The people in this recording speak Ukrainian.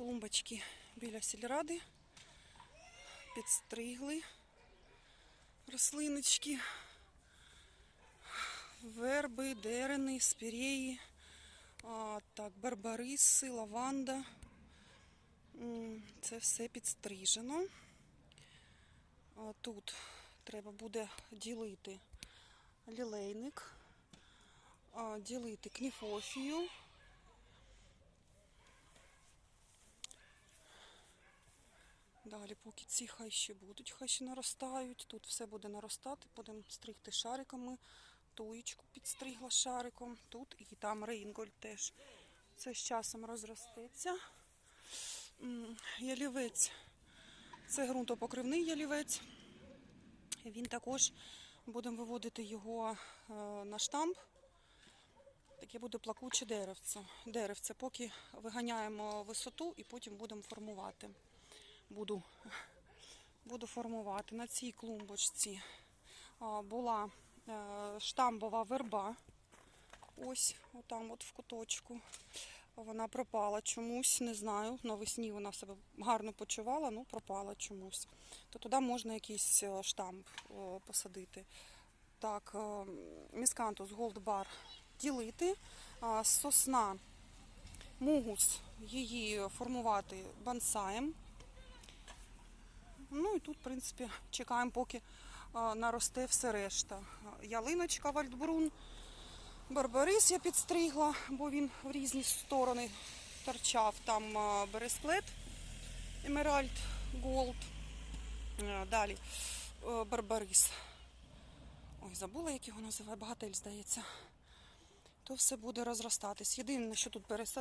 клумбочки біля сільради. Підстригли рослиночки. Верби, дерени, спіреї, а, так, барбариси, лаванда. Це все підстрижено. А, Тут треба буде ділити лілейник, ділити кніфофію. Далі, поки ці хай ще будуть, хай ще наростають. Тут все буде наростати, будемо стригти шариками. Туєчку підстригла шариком. Тут і там рейнгольд теж. Це з часом розростеться. Ялівець. Це ґрунтопокривний ялівець. Він також будемо виводити його е, на штамп. Таке буде плакуче деревце. Деревце, поки виганяємо висоту і потім будемо формувати. Буду, буду формувати. На цій клумбочці була е, штамбова верба. Ось, отам от в куточку. Вона пропала чомусь, не знаю. Навесні вона себе гарно почувала, ну пропала чомусь. То туди можна якийсь е, штамп посадити. Так, е, міскантус Bar ділити. Сосна мугус її формувати бонсаєм. Ну і тут, в принципі, чекаємо, поки наросте все решта. Ялиночка Вальдбрун. Барбарис я підстригла, бо він в різні сторони торчав. Там бересклет, Емеральд Голд. Далі е, Барбарис. Ой, забула, як його називають, багатель, здається. То все буде розростатись. Єдине, що тут пересадити.